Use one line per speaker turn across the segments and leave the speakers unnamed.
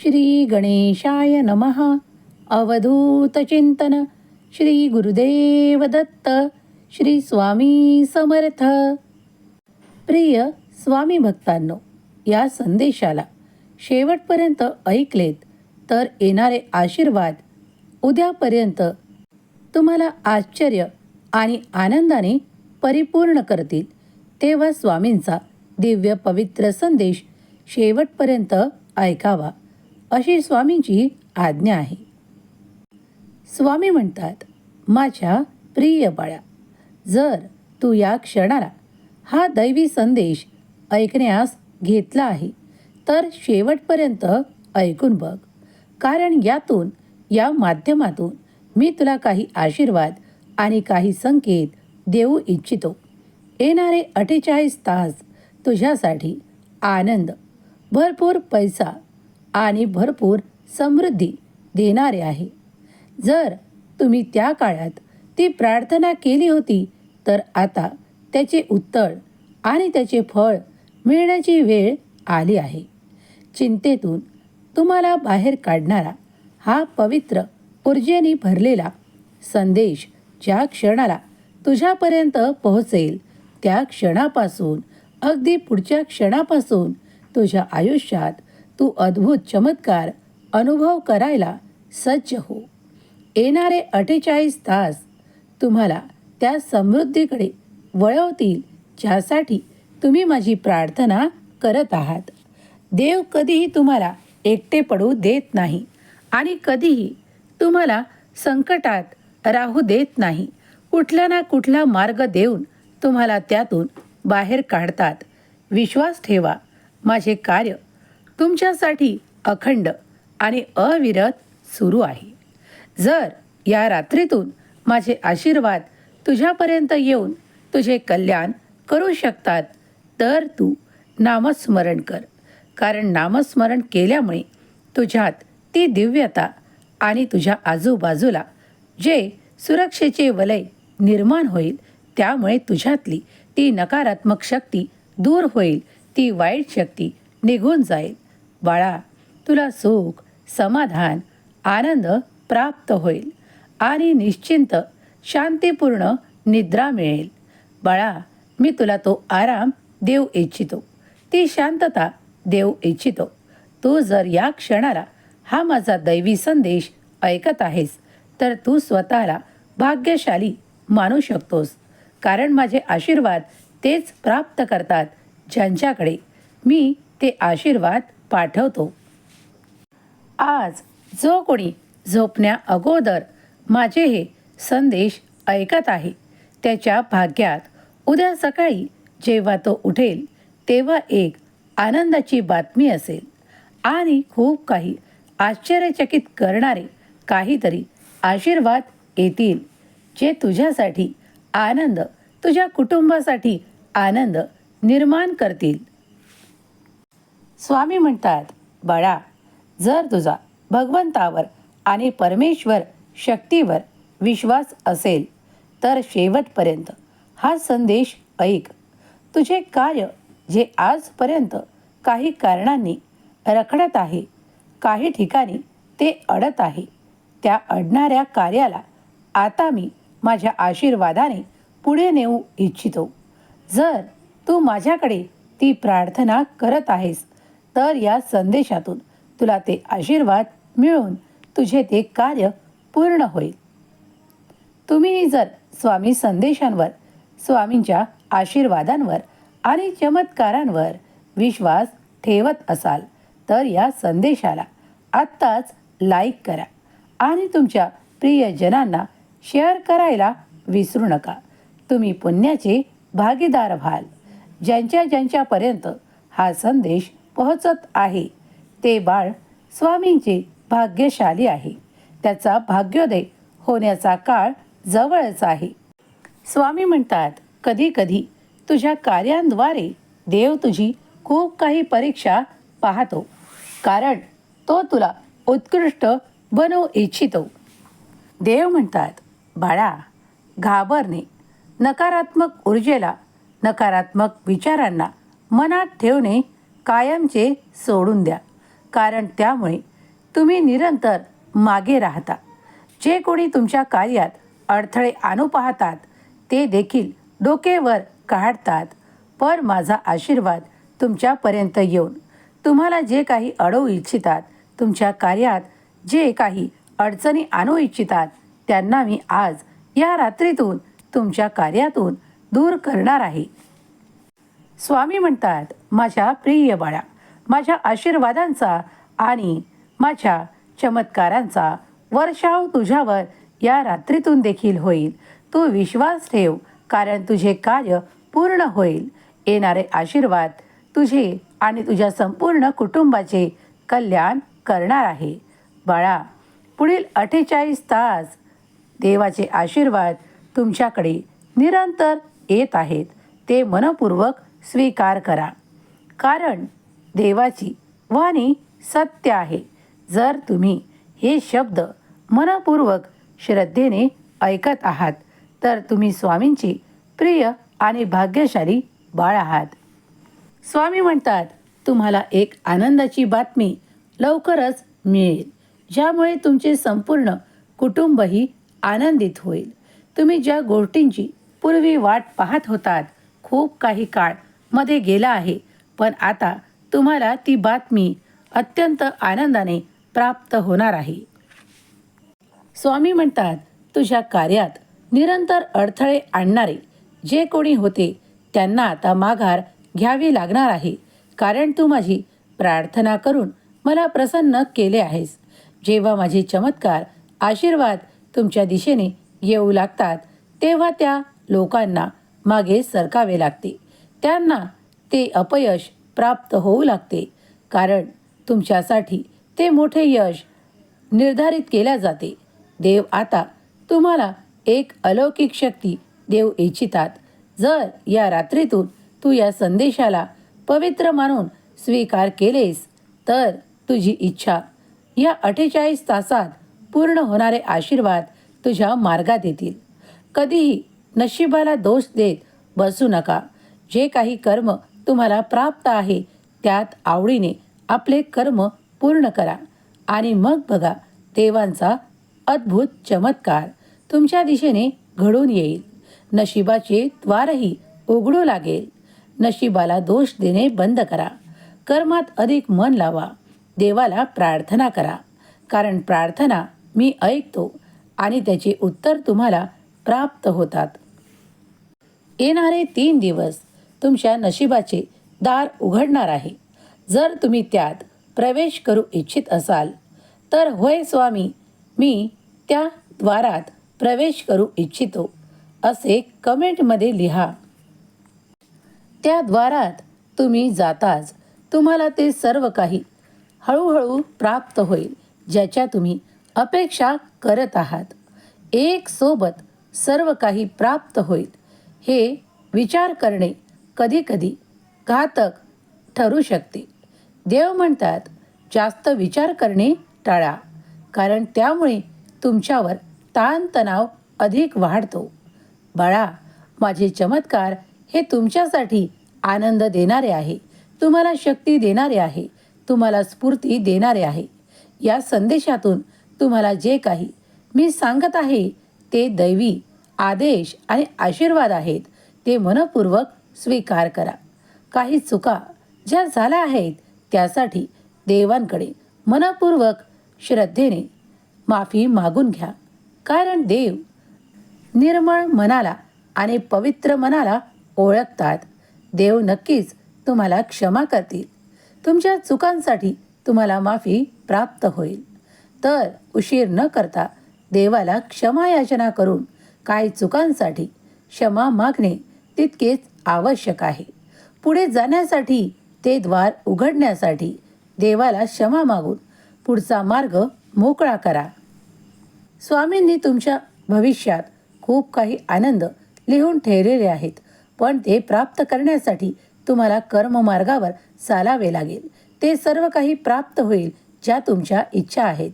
श्री गणेशाय नमः. अवधूतचिंतन श्री गुरुदेव दत्त. श्री स्वामी समर्थ. प्रिय स्वामी भक्तांनो या संदेशाला शेवटपर्यंत ऐकलेत तर येणारे आशीर्वाद उद्यापर्यंत तुम्हाला आश्चर्य आणि आनंदाने परिपूर्ण करतील. तेव्हा स्वामींचा दिव्य पवित्र संदेश शेवटपर्यंत ऐकावा. अशी स्वामींची आज्ञा आहे. स्वामी म्हणतात माझ्या प्रिय बाळा जर तू या क्षणाला हा दैवी संदेश ऐकण्यास घेतला आहे तर शेवटपर्यंत ऐकून बघ. कारण यातून या माध्यमातून मी तुला काही आशीर्वाद आणि काही संकेत देऊ इच्छितो. येणारे अठ्ठेचाळीस तास तुझ्यासाठी आनंद भरपूर पैसा आणि भरपूर समृद्धी देणारे आहे. जर तुम्ही त्या काळात ती प्रार्थना केली होती तर आता त्याचे उत्तर आणि त्याचे फळ मिळण्याची वेळ आली आहे. चिंतेतून तुम्हाला बाहेर काढणारा हा पवित्र ऊर्जेने भरलेला संदेश ज्या क्षणाला तुझ्यापर्यंत पोहोचेल त्या क्षणापासून अगदी पुढच्या क्षणापासून तुझ्या आयुष्यात तू अद्भुत चमत्कार अनुभव करायला सज्ज हो. येणारे अठ्ठेचाळीस तास तुम्हाला त्या समृद्धीकडे वळवतील ज्यासाठी तुम्ही माझी प्रार्थना करत आहात. देव कधीही तुम्हाला एकटे पडू देत नाही आणि कधीही तुम्हाला संकटात राहू देत नाही. कुठला ना कुठला मार्ग देऊन तुम्हाला त्यातून बाहेर काढतात. विश्वास ठेवा. माझे कार्य तुमच्यासाठी अखंड आणि अविरत सुरू आहे. जर या रात्रीतून माझे आशीर्वाद तुझ्यापर्यंत येऊन तुझे कल्याण करू शकतात तर तू नामस्मरण कर. कारण नामस्मरण केल्यामुळे तुझ्यात ती दिव्यता आणि तुझ्या आजूबाजूला जे सुरक्षेचे वलय निर्माण होईल त्यामुळे तुझ्यातली ती नकारात्मक शक्ती दूर होईल ती वाईट शक्ती निघून जाईल. बाळा तुला सुख समाधान आनंद प्राप्त होईल आणि निश्चिंत शांतीपूर्ण निद्रा मिळेल. बाळा मी तुला तो आराम देऊ इच्छितो. ती शांतता देऊ इच्छितो. तू जर या क्षणाला हा माझा दैवी संदेश ऐकत आहेस तर तू स्वतःला भाग्यशाली मानू शकतोस. कारण माझे आशीर्वाद तेच प्राप्त करतात ज्यांच्याकडे मी ते आशीर्वाद पाठवतो. आज जो कोणी झोपण्या अगोदर माझे हे संदेश ऐकत आहे त्याच्या भाग्यात उद्या सकाळी जेव्हा तो उठेल तेव्हा एक आनंदाची बातमी असेल. आणि खूप काही आश्चर्यचकित करणारे काहीतरी आशीर्वाद येतील जे तुझ्यासाठी आनंद तुझ्या कुटुंबासाठी आनंद निर्माण करतील. स्वामी म्हणतात बाळा जर तुझा भगवंतावर आणि परमेश्वर शक्तीवर विश्वास असेल तर शेवटपर्यंत हा संदेश ऐक. तुझे कार्य जे आजपर्यंत काही कारणांनी रखडत आहे काही ठिकाणी ते अडत आहे त्या अडणाऱ्या कार्याला आता मी माझ्या आशीर्वादाने पुढे नेऊ इच्छितो. जर तू माझ्याकडे ती प्रार्थना करत आहेस तर या संदेशातून तुला ते आशीर्वाद मिळून तुझे ते कार्य पूर्ण होईल. तुम्हीही जर स्वामी संदेशांवर स्वामींच्या आशीर्वादांवर आणि चमत्कारांवर विश्वास ठेवत असाल तर या संदेशाला आत्ताच लाईक करा आणि तुमच्या प्रियजनांना शेअर करायला विसरू नका. तुम्ही पुण्याचे भागीदार व्हाल. ज्यांच्या ज्यांच्यापर्यंत हा संदेश पोहोचत आहे. ते बाळ स्वामींचे भाग्यशाली आहे. त्याचा भाग्योदय होण्याचा काळ जवळच आहे. स्वामी म्हणतात कधी कधी तुझ्या कार्यांद्वारे देव तुझी खूप काही परीक्षा पाहतो. कारण तो तुला उत्कृष्ट बनवू इच्छितो. देव म्हणतात बाळा घाबरणे नकारात्मक ऊर्जेला नकारात्मक विचारांना मनात ठेवणे कायमचे सोडून द्या. कारण त्यामुळे तुम्ही निरंतर मागे राहता. जे कोणी तुमच्या कार्यात अडथळे आणू पाहतात ते देखील डोकेवर काढतात. पर माझा आशीर्वाद तुमच्यापर्यंत येऊन तुम्हाला जे काही अडवू इच्छितात तुमच्या कार्यात जे काही अडचणी आणू इच्छितात त्यांना मी आज या रात्रीतून तुमच्या कार्यातून दूर करणार आहे. स्वामी म्हणतात माझ्या प्रिय बाळा माझ्या आशीर्वादांचा आणि माझ्या चमत्कारांचा वर्षाव तुझ्यावर या रात्रीतून देखील होईल. तू विश्वास ठेव कारण तुझे कार्य पूर्ण होईल. येणारे आशीर्वाद तुझे आणि तुझ्या संपूर्ण कुटुंबाचे कल्याण करणार आहे. बाळा पुढील अठ्ठेचाळीस तास देवाचे आशीर्वाद तुमच्याकडे निरंतर येत आहेत. ते मनपूर्वक स्वीकार करा. कारण देवाची वाणी सत्य आहे. जर तुम्ही हे शब्द मनपूर्वक श्रद्धेने ऐकत आहात तर तुम्ही स्वामींची प्रिय आणि भाग्यशाली बाळ आहात. स्वामी म्हणतात तुम्हाला एक आनंदाची बातमी लवकरच मिळेल ज्यामुळे तुमचे संपूर्ण कुटुंबही आनंदित होईल. तुम्ही ज्या गोष्टींची पूर्वी वाट पाहत होतात खूप काही काळमध्ये गेला आहे. पण आता तुम्हाला ती बातमी अत्यंत आनंदाने प्राप्त होणार आहे. स्वामी म्हणतात तुझ्या कार्यात निरंतर अडथळे आणणारे जे कोणी होते त्यांना आता माघार घ्यावी लागणार आहे. कारण तू माझी प्रार्थना करून मला प्रसन्न केले आहेस. जेव्हा माझे चमत्कार आशीर्वाद तुमच्या दिशेने येऊ लागतात तेव्हा त्या लोकांना मागे सरकावे लागते. त्यांना ते अपयश प्राप्त होऊ लागते. कारण तुमच्यासाठी ते मोठे यश निर्धारित केल्या जाते. देव आता तुम्हाला एक अलौकिक शक्ती देऊ इच्छितात. जर या रात्रीतून तू या संदेशाला पवित्र मानून स्वीकार केलेस तर तुझी इच्छा या अठ्ठेचाळीस तासात पूर्ण होणारे आशीर्वाद तुझ्या मार्गात येतील. कधीही नशिबाला दोष देत बसू नका. जे काही कर्म तुम्हाला प्राप्त आहे त्यात आवडीने आपले कर्म पूर्ण करा. आणि मग बघा देवांचा अद्भुत चमत्कार तुमच्या दिशेने घडून येईल. नशिबाचे द्वारही उघडू लागेल. नशिबाला दोष देणे बंद करा. कर्मात अधिक मन लावा. देवाला प्रार्थना करा. कारण प्रार्थना मी ऐकतो आणि त्याचे उत्तर तुम्हाला प्राप्त होतात. येणारे तीन दिवस तुमच्या नशिबाचे दार उघडणार आहे. जर तुम्ही त्यात प्रवेश करू इच्छित असाल तर होय स्वामी मी त्या द्वारात प्रवेश करू इच्छितो असे कमेंटमध्ये लिहा. त्या द्वारात तुम्ही जाताच तुम्हाला ते सर्व काही हळूहळू प्राप्त होईल ज्याच्या तुम्ही अपेक्षा करत आहात. एक सोबत सर्व काही प्राप्त होईल हे विचार करणे कधीकधी घातक ठरू शकते. देव म्हणतात जास्त विचार करणे टाळा कारण त्यामुळे तुमच्यावर ताणतणाव अधिक वाढतो. बाळा माझे चमत्कार हे तुमच्यासाठी आनंद देणारे आहे. तुम्हाला शक्ती देणारे आहे. तुम्हाला स्फूर्ती देणारे आहे. या संदेशातून तुम्हाला जे काही मी सांगत आहे ते दैवी आदेश आणि आशीर्वाद आहेत. ते मनपूर्वक स्वीकार करा. काही चुका ज्या झाल्या आहेत त्यासाठी देवांकडे मनपूर्वक श्रद्धेने माफी मागून घ्या. कारण देव निर्मळ मनाला आणि पवित्र मनाला ओळखतात. देव नक्कीच तुम्हाला क्षमा करतील. तुमच्या चुकांसाठी तुम्हाला माफी प्राप्त होईल. तर उशीर न करता देवाला क्षमा याचना करून काही चुकांसाठी क्षमा मागणे तितकेच आवश्यक आहे. पुढे जाण्यासाठी ते द्वार उघडण्यासाठी देवाला क्षमा मागून पुढचा मार्ग मोकळा करा. स्वामींनी तुमच्या भविष्यात खूप काही आनंद लिहून ठेवलेले आहेत पण ते प्राप्त करण्यासाठी तुम्हाला कर्ममार्गावर चालावे लागेल. ते सर्व काही प्राप्त होईल ज्या तुमच्या इच्छा आहेत.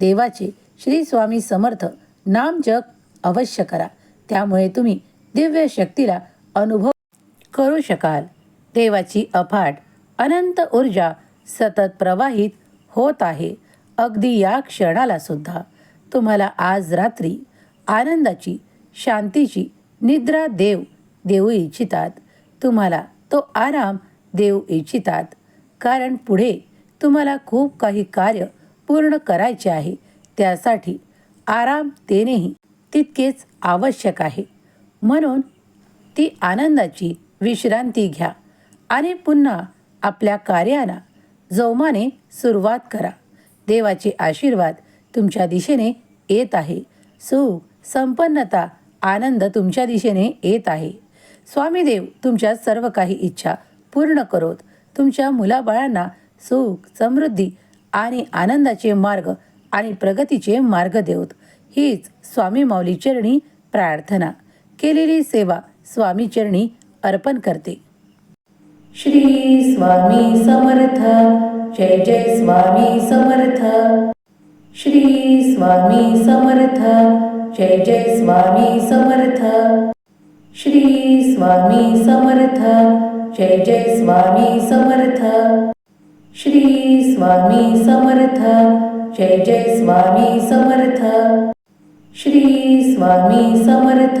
देवाचे श्री स्वामी समर्थ नाम जग अवश्य करा. त्यामुळे तुम्ही दिव्य शक्तीला अनुभव करू शकाल. देवाची अफाट अनंत ऊर्जा सतत प्रवाहित होत आहे. अगदी या क्षणाला सुद्धा तुम्हाला आज रात्री आनंदाची शांतीची निद्रा देव देऊ इच्छितात. तुम्हाला तो आराम देऊ इच्छितात. कारण पुढे तुम्हाला खूप काही कार्य पूर्ण करायचे आहे. त्यासाठी आराम देणेही तितकेच आवश्यक आहे. म्हणून ती आनंदाची विश्रांती घ्या आणि पुन्हा आपल्या कार्याला जोमाने सुरुवात करा. देवाचे आशीर्वाद तुमच्या दिशेने येत आहे. सुख संपन्नता आनंद तुमच्या दिशेने येत आहे. स्वामी देव तुमच्या सर्व काही इच्छा पूर्ण करोत. तुमच्या मुलाबाळांना सुख समृद्धी आणि आनंदाचे मार्ग आणि प्रगतीचे मार्ग देवत. हीच स्वामी माऊली चरणी प्रार्थना. केलेली सेवा स्वामी चरणी अर्पण करते. श्री स्वामी समर्थ जय जय स्वामी समर्थ. श्री स्वामी समर्थ जय जय स्वामी समर्थ. श्री स्वामी समर्थ जय जय स्वामी समर्थ. श्री स्वामी समर्थ जय जय स्वामी समर्थ. श्री स्वामी समर्थ